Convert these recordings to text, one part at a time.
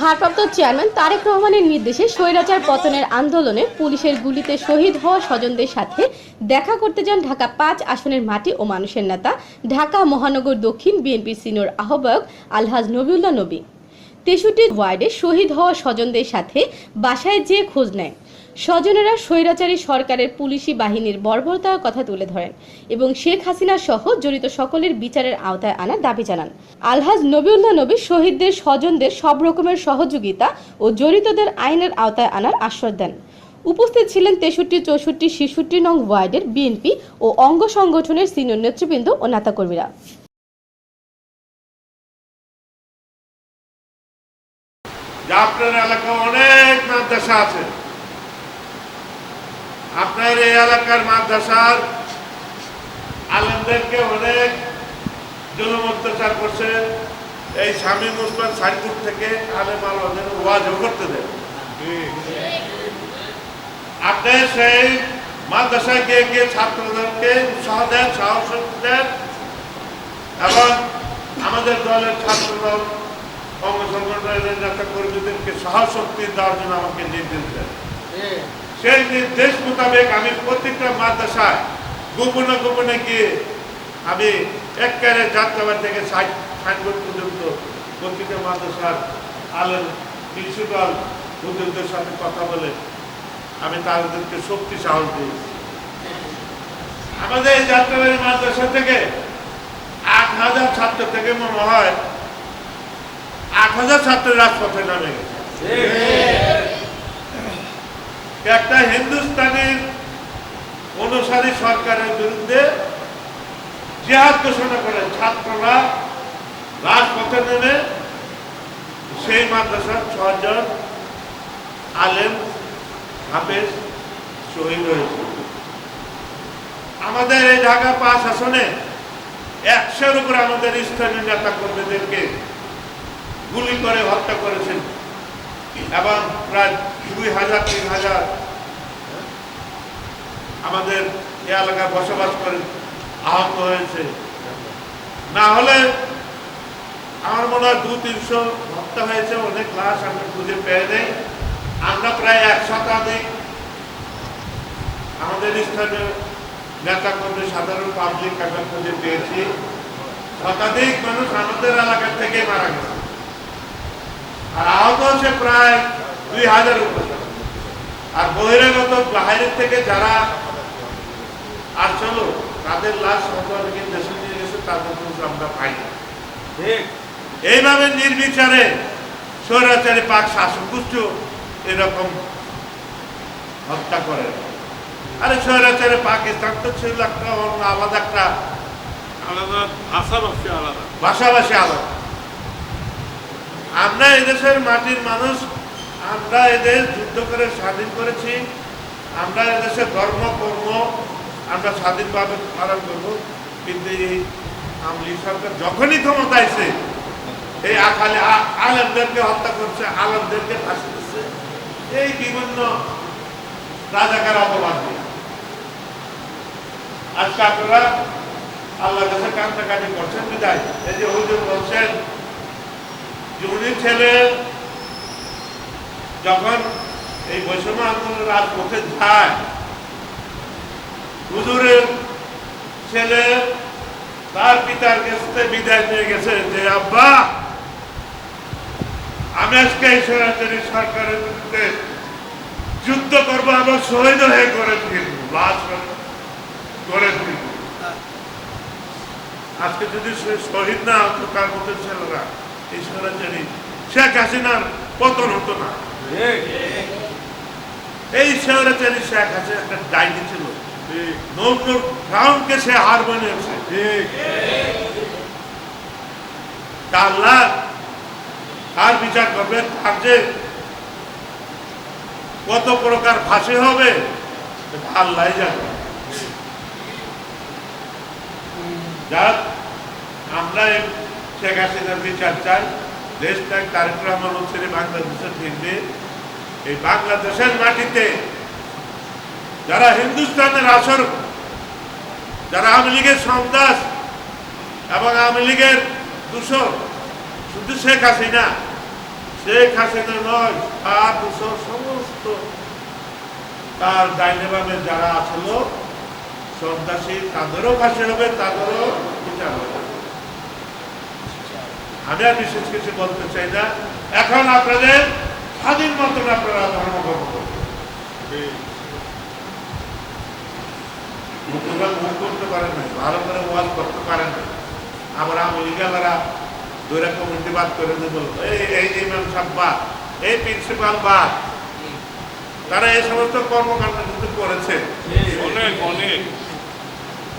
ভারপ্রাপ্ত চেয়ারম্যান তারেক রহমানের নির্দেশে স্বৈরাচার পতনের আন্দোলনে পুলিশের গুলিতে শহীদ হওয়া স্বজনদের সাথে দেখা করতে যান ঢাকা পাঁচ আসনের মাটি ও মানুষের নেতা, ঢাকা মহানগর দক্ষিণ বিএনপি সিনিয়র আহ্বায়ক আলহাজ নবিউল্লাহ নবী। তেষট্টি ওয়ার্ডে শহীদ হওয়া স্বজনদের সাথে বাসায় যেয়ে খোঁজ নেয়। স্বজনেরা স্বৈরাচারী সরকারের পুলিশি বাহিনীর বর্বরতার কথা তুলে ধরেন এবং শেখ হাসিনা সহ জড়িত সকলের বিচারের আওতায় আনার দাবি জানান। আলহাজ নবিউল্লাহ নবী শহীদদের স্বজনদের সব রকমের সহযোগিতা ও জড়িতদের আইনের আওতায় আনার আশ্বাস দেন। উপস্থিত ছিলেন তেষট্টি, চৌষট্টি, ছেষট্টি নং ওয়ার্ডের বিএনপি ও অঙ্গ সংগঠনের সিনিয়র নেতৃবৃন্দ ও নেতাকর্মীরা। আপনার এলাকায় অনেক মাদ্রাসা আছে। আপনার এই এলাকার মাদ্রাসার আলমদেরকে অনেক জুলুম অত্যাচার করছে। এই স্বামী মুসমান সাইদপুর থেকে আলেম আলমদের ওয়াজও করতে দেন। আপনি সেই মাদ্রাসায় গিয়ে গিয়ে ছাত্রদেরকে উৎসাহ দেন, সাহস দেন এবং আমাদের দলের ছাত্রদল, অঙ্গ সংগঠনের নেতা কর্মীদেরকে সাহস শক্তি দেওয়ার জন্য আমাকে নির্দেশ দেন। সেই নির্দেশ মোতাবেক আমি প্রত্যেকটা মাদ্রাসায় গোপনে গোপনে গিয়ে আমি একবারে যাত্রাবাড়ি থেকে সাইনবোর্ড পর্যন্ত প্রত্যেকটা মাদ্রাসার আলের প্রিন্সিপাল হুজুরদের সাথে কথা বলে আমি তাদেরকে শক্তি সাহস দিই আমাদের এই যাত্রাবাড়ি মাদ্রাসা থেকে আট হাজার ছাত্র থেকে মনে হয় আট হাজার ছাত্র রাজপথে নামে গেছে। একটা হিন্দুস্তানের অনুসারী সরকারের বিরুদ্ধে জেহাদ ঘোষণা করে ছাত্ররা রাজপথে নেমে সেই মাদ্রাসার ছজন আলেম, হাফেজ শহীদ হয়েছে। আমাদের এই ঢাকা পাঁচ আসনে একশোর উপর আমাদের স্থানীয় নেতা কর্মীদেরকে গুলি করে হত্যা করেছেন। এবং প্রায় দুই হাজার, তিন হাজার আমাদের এ এলাকায় বসবাস করে আহত হয়েছে। না হলে আমার মনে হয় দু, তিনশো হত্যা হয়েছে, অনেক লাশ আমরা খুঁজে পেয়ে নেই। আমরা প্রায় এক শতাধিক আমাদের স্থানীয় নেতা কর্মী সাধারণ পাবলিক আমরা খুঁজে পেয়েছি। শতাধিক মানুষ আমাদের এলাকা থেকে মারা গেছে। আর আহত হচ্ছে প্রায় দুই হাজার উপরে। আর বহিরাগত বাইরের থেকে যারা আর চলো তাদের লাশ অনেকে দেশে নিয়ে গেছে তাদের খোঁজ আমরা পাই না। এইভাবে নির্বিচারে স্বৈরাচারী পাক শাসক গোষ্ঠী এরকম হত্যা করে। আরে স্বৈরাচারে পাকিস্তান তো ছিল একটা অন্য আলাদা একটা আলাদা ভাষা ভাষী আলাদা। ভাষাভাষী আলাদা। আমরা এদেশের মাটির মানুষ, আমরা এদেশ যুদ্ধ করে স্বাধীন করেছি, আমরা এদেশের ধর্ম, কর্ম আমরা স্বাধীনভাবে পালন করব। কিন্তু এই আমলি সরকার যখনই ক্ষমতা এসে এই আখালে আলেমদেরকে হত্যা করছে, আলেমদেরকে ফাঁসি দিচ্ছে, এই বিভিন্ন রাজাকার অপবাদ আজকে আপনারা আল্লাহ কাছে কান্নাকাটি করছেন, বিদায়। এই যে হুজুর বলছেন যে উনি ছেলে যখন এই বৈষম্য আন্দোলন রাজপথে যায় হুজুরের ছেলে তার পিতার কাছে বিদায় নিয়ে গেছে যে আব্বা আমি আজকে এই সরাসরি সরকারের বিরুদ্ধে যুদ্ধ করব এবং শহীদ হয়ে করে ফিরবো লাশ করে ফিরবো আজকে যদি শহীদ না হতো তার মতো ছেলেরা শেখ হাসিনার পতন হতো না। এই স্বৈরাচারী শেখ একটা ডাইনি ছিল। নৌকর সে হার বানিয়েছে। লাভ বিচার করবে, তার যে কত প্রকার ফাঁসি হবে আল্লাহ জানে। যাক, আমরা শেখ হাসিনার বিচার চাই দেশটাই তারেক রহমান হচ্ছে বাংলাদেশের ফিরবে এই বাংলাদেশের মাটিতে যারা হিন্দুস্তানের আসর যারা আওয়ামী লীগের সন্ত্রাস এবং আওয়ামী লীগের দূষণ, শুধু শেখ হাসিনা শেখ হাসিনা নয় সাত বছর সমস্ত তার ডাইনে বামে যারা আছিল সন্ত্রাসী তাদেরও ফাঁসি হবে, তাদেরও বিচার হবে। আমি আর বিশেষ কিছু বলতে চাই না। এখন আপনাদের স্বাধীন মতন আপনারা ধর্মকর্ম করবেন মুখরা মুখ করতে পারেন না ভালো করে ওয়াজ করতে পারেন না আবার আমলিগালারা দুই রকম বাদ করে দেব এই এই ইমাম সাহেব বাদ এই প্রিন্সিপাল বাদ। তারা এই সমস্ত কর্মকাণ্ড কিন্তু করেছে। অনেক অনেক।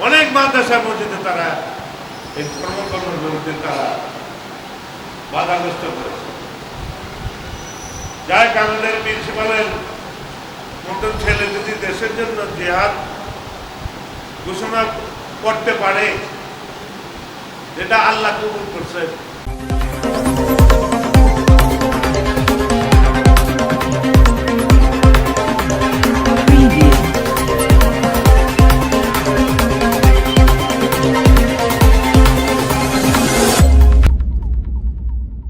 অনেক মাদ্রাসা মসজিদে তারা এই কর্মকর্মের বিরুদ্ধে তারা বাধাগ্রস্ত করেছে। যাই আমাদের প্রিন্সিপালের মতন ছেলে যদি দেশের জন্য জেহাদ ঘোষণা করতে পারে, যেটা আল্লাহ কবুল করছে